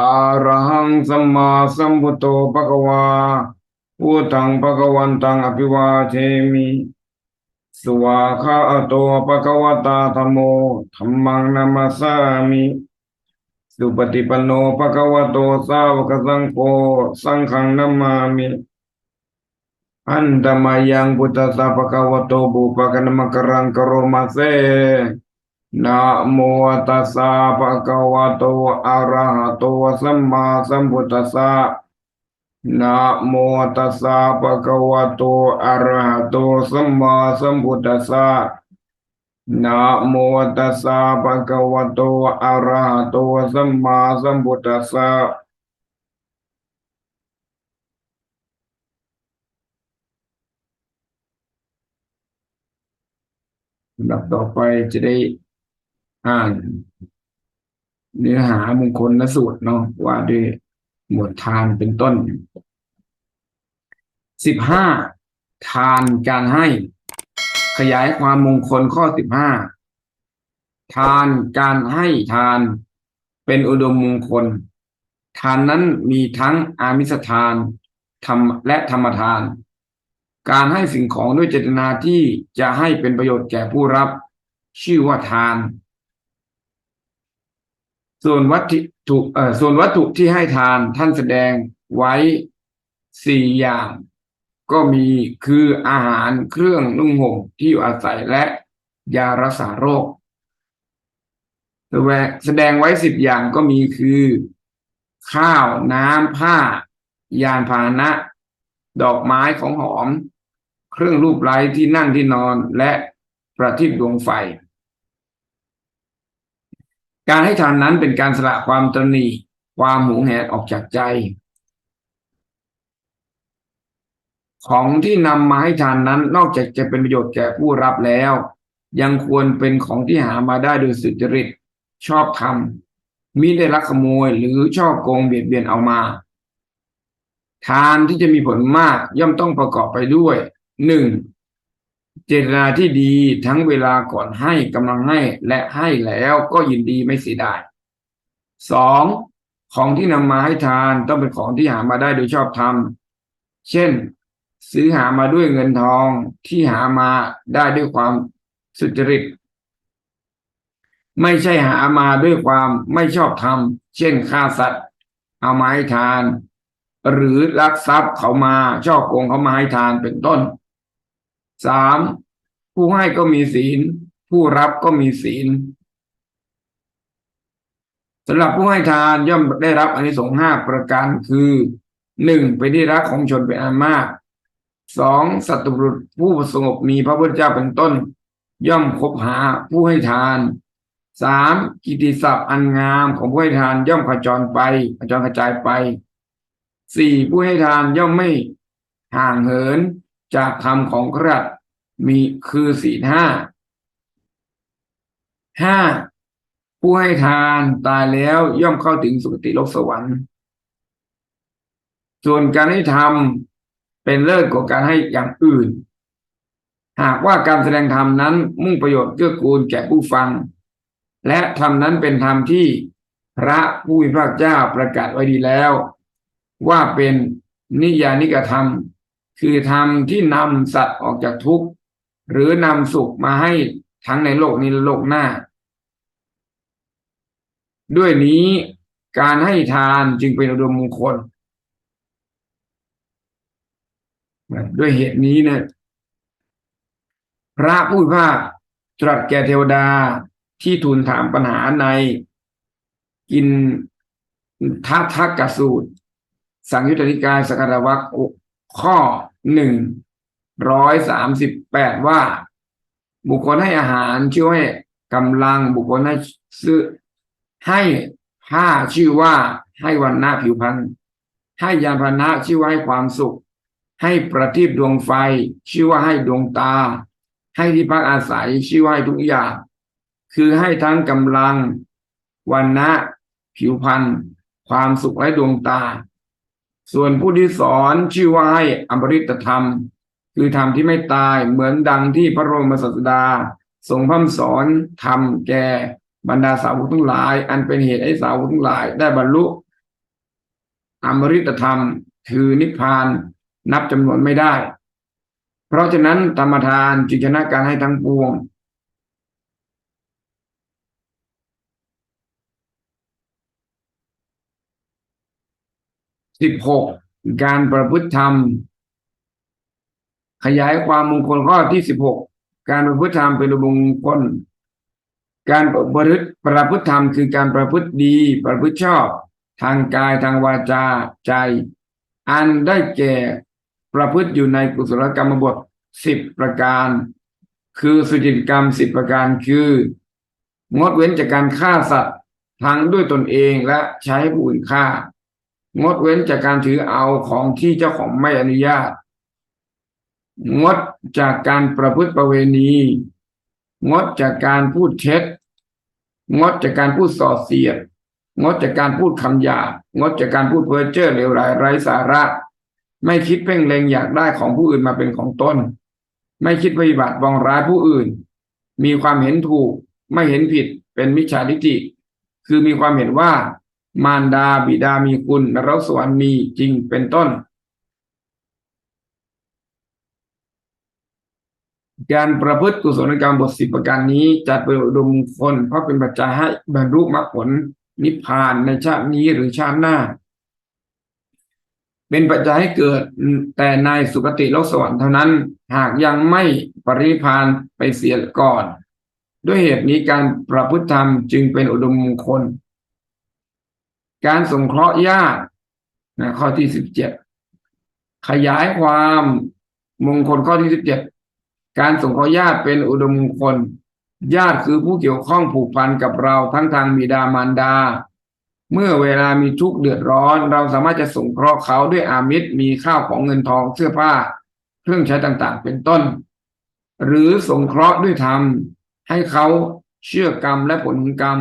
อะระหังสัมมาสัมพุทโธภะคะวาพุทธังภะคะวันตังอภิวาเทมิสวาคาโตภะคะวตาธัมโมธัมมังนามัสสามิสุปฏิปันโนภะคะวโตสาวกสังโฆสังฆังนามามิอันตมายังพุทธะภะคะวโตบุปะกะนมะกรังกะโรมาเซ นะโมตัสสะภะคะวะโตอะระหะโตสัมมาสัมพุทธัสสะนะโมตัสสะภะคะวะโตอะระหะโตสัมมาสัมพุทธัสสะนะโมตัสสะภะคะวะโตอะระหะโตสัมมาสัมพุทธัสสะลำดับต่อไปจะได้ อ่านเนื้อหามงคลนสูตรเนาะว่าด้วยหมวดทานเป็นต้นสิบห้าทานการให้ ขยายความมงคลข้อสิบห้าทานการให้ทานเป็นอุดมมงคล ทานนั้นมีทั้งอามิสทานธรรมและธรรมทาน การให้สิ่งของด้วยเจตนาที่จะให้เป็นประโยชน์แก่ผู้รับ ชื่อว่าทาน ส่วนวัตถุส่วนวัตถุที่ให้ทานท่านแสดงไว้สี่อย่าง ก็มีคืออาหารเครื่องนุ่งห่มที่อยู่อาศัยและยารักษาโรค แสดงไว้สิบอย่างก็มีคือ ข้าวน้ำผ้า ยานพาหนะ ดอกไม้ของหอม เครื่องรูปไร้ที่นั่งที่นอนและประทีปดวงไฟ การให้ทานนั้นเป็นการสละความตรณีความหวงแหนออกจากใจ ของที่นำมาให้ทานนั้นนอกจากจะเป็นประโยชน์แก่ผู้รับแล้ว ยังควรเป็นของที่หามาได้โดยสุจริตชอบธรรมมิได้ลักขโมยหรือชอบโกงเบียดเบียนเอามา ทานที่จะมีผลมากย่อมต้องประกอบไปด้วยหนึ่ง เจตนาที่ดีทั้งเวลาก่อนให้กำลังให้และให้แล้วก็ยินดีไม่เสียดายสองของที่นำมาให้ทานต้องเป็นของที่หามาได้โดยชอบธรรมเช่น ซื้อหามาด้วยเงินทองที่หามาได้ด้วยความสุจริต ไม่ใช่หามาด้วยความไม่ชอบธรรมเช่นฆ่าสัตว์ เอามาให้ทาน หรือลักทรัพย์เขามาชอบโกงเขามาให้ทานเป็นต้น สามผู้ให้ก็มีศีล ผู้รับก็มีศีลสำหรับผู้ให้ทานย่อมได้รับอานิสงส์ห้าประการคือหนึ่งเป็นที่รักของชนเป็นอันมากสองสัตบุรุษผู้สงบมีพระพุทธเจ้าเป็นต้น ย่อมคบหาผู้ให้ทานสามกิติศัพท์อันงามของผู้ให้ทานย่อมขจรไปขจรกระจายไปสี่ผู้ให้ทานย่อมไม่ห่างเหิน จากธรรมของครัตมีคือสี่ห้าห้าผู้ให้ทานตายแล้วย่อมเข้าถึงสุคติโลกสวรรค์ ส่วนการให้ทำเป็นเลิศกว่าการให้อย่างอื่น หากว่าการแสดงธรรมนั้นมุ่งประโยชน์เกื้อกูลแก่ผู้ฟัง และธรรมนั้นเป็นธรรมที่พระผู้มีพระเจ้าประกาศไว้ดีแล้ว ว่าเป็นนิยานิกธรรม คือธรรมที่นำสัตว์ออกจากทุกข์ หรือนำสุขมาให้ทั้งในโลกนี้และโลกหน้า ด้วยนี้การให้ทานจึงเป็นอุดมมงคล ด้วยเหตุนี้เนี่ยพระผู้พิพากตรัสแก่เทวดาที่ทูลถามปัญหาในกินทัทกสูตร สังยุตติกายสกรวัค ข้อหนึ่งร้อยสามสิบแปดว่า บุคคลให้อาหารชื่อให้กำลังบุคคลให้ซื้อให้ผ้าชื่อว่าให้วันหน้าผิวพรรณให้ยานพนะชื่อว่าให้ความสุข ให้ประทีปดวงไฟ ชื่อว่าให้ดวงตา ให้ที่พักอาศัยชื่อว่าให้ทุกอย่างคือให้ทั้งกำลังวันนะผิวพรรณความสุขและดวงตา ส่วนผู้ที่สอนชื่อว่าให้อมฤตธรรม คือธรรมที่ไม่ตายเหมือนดังที่พระโรมศาสดา ทรงพร่ำสอนธรรมแก่บรรดาสาวกทั้งหลาย อันเป็นเหตุให้สาวกทั้งหลาย ได้บรรลุอมฤตธรรม คือนิพพานนับจำนวนไม่ได้ เพราะฉะนั้นธรรมทานจึงชนะการให้ทั้งปวง สิบหกการประพฤติธรรม ขยายความมงคลข้อที่สิบหกการประพฤติธรรมเป็นมงคล การประพฤติประพฤติธรรมคือการประพฤติดี ประพฤติชอบ ทางกายทางวาจาใจ อันได้แก่ประพฤติอยู่ในกุศลกรรมบทสิบประการ คือสุจิตกรรมสิบประการคืองดเว้นจากการฆ่าสัตว์ทั้งด้วยตนเองและใช้ผู้อื่นฆ่า งดเว้นจากการถือเอาของที่เจ้าของไม่อนุญาต งดจากการประพฤติประเวณี งดจากการพูดเท็จ งดจากการพูดส่อเสียด งดจากการพูดคำหยาบงดจากการพูดเพ้อเจ้อเลวร้ายไร้สาระ ไม่คิดเพ่งเล็งอยากได้ของผู้อื่นมาเป็นของตนไม่คิดปฏิบัติบองร้ายผู้อื่น มีความเห็นถูก ไม่เห็นผิดเป็นมิจฉาทิฏฐิคือมีความเห็นว่า มารดาบิดามีคุณนรกสวรรค์มีจริงเป็นต้นการประพฤติกุศลกรรมบทสิบประการนี้จัดเป็นอุดมคนเพราะเป็นปัจจัยให้บรรลุมรรคผลนิพพานในชาตินี้หรือชาติหน้า เป็นปัจจัยให้เกิดแต่ในสุคติโลกสวรรค์เท่านั้น หากยังไม่ปริพานไปเสียก่อน ด้วยเหตุนี้การประพฤติธรรมจึงเป็นอุดมมงคล การสงเคราะห์ญาตินะข้อที่สิบเจ็ดขยายความมงคลข้อที่สิบเจ็ดการสงเคราะห์ญาติเป็นอุดมมงคล ญาติคือผู้เกี่ยวข้องผูกพันกับเราทั้งทางบิดามารดา เมื่อเวลามีทุกข์เดือดร้อน เราสามารถจะสงเคราะห์เขาด้วยอามิตรมีข้าวของเงินทองเสื้อผ้า เครื่องใช้ต่างๆ เป็นต้น หรือสงเคราะห์ด้วยธรรมให้เขาเชื่อกรรมและผลของกรรม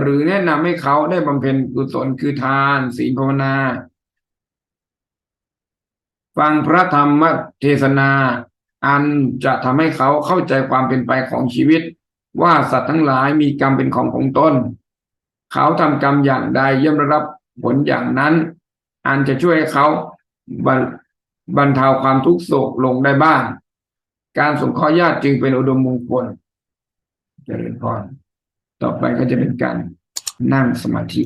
หรือแนะนำให้เขาได้บำเพ็ญกุศลคือทาน ศีลภาวนา ฟังพระธรรมเทศนา อันจะทำให้เขาเข้าใจความเป็นไปของชีวิต ว่าสัตว์ทั้งหลายมีกรรมเป็นของของตนเขาทำกรรมอย่างใดย่อมรับผลอย่างนั้น อันจะช่วยให้เขาบรรเทาความทุกข์โศกลงได้บ้าง การสงเคราะห์ญาติจึงเป็นอุดมมงคลเจริญพร ต่อไปก็จะเป็นการนั่งสมาธิ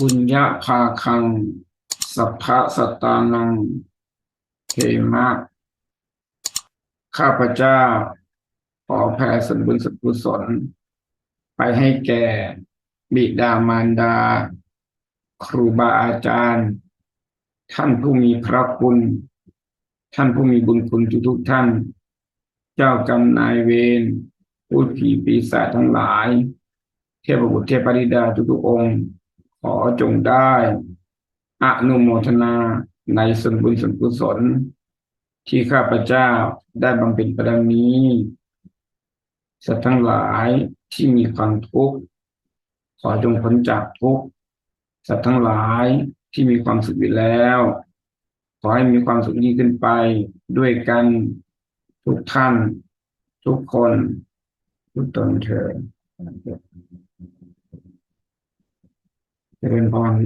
ปุญญาภาคัง สัพพะสตานังเทมะ ข้าพเจ้า ขอแผ่ส่วนบุญส่วนกุศล ไปให้แก่ บิดามารดา ครูบาอาจารย์ ท่านผู้มีพระคุณ ท่านผู้มีบุญคุณทุกๆท่าน เจ้ากรรมนายเวรผู้ผีปีศาจทั้งหลาย เทพบุตรเทพธิดาทุกๆองค์ ขอจงได้อนุโมทนาในส่วนบุญส่วนกุศล ที่ข้าพเจ้าได้บำเพ็ญไปดังนี้สัตว์ทั้งหลายที่มีความทุกข์ขอจงพ้นจากทุกข์สัตว์ทั้งหลายที่มีความสุขอยู่แล้ว ขอให้มีความสุขยิ่งขึ้นไปด้วยกันทุกท่าน ทุกคน ทุกตนเถิด เจริญพร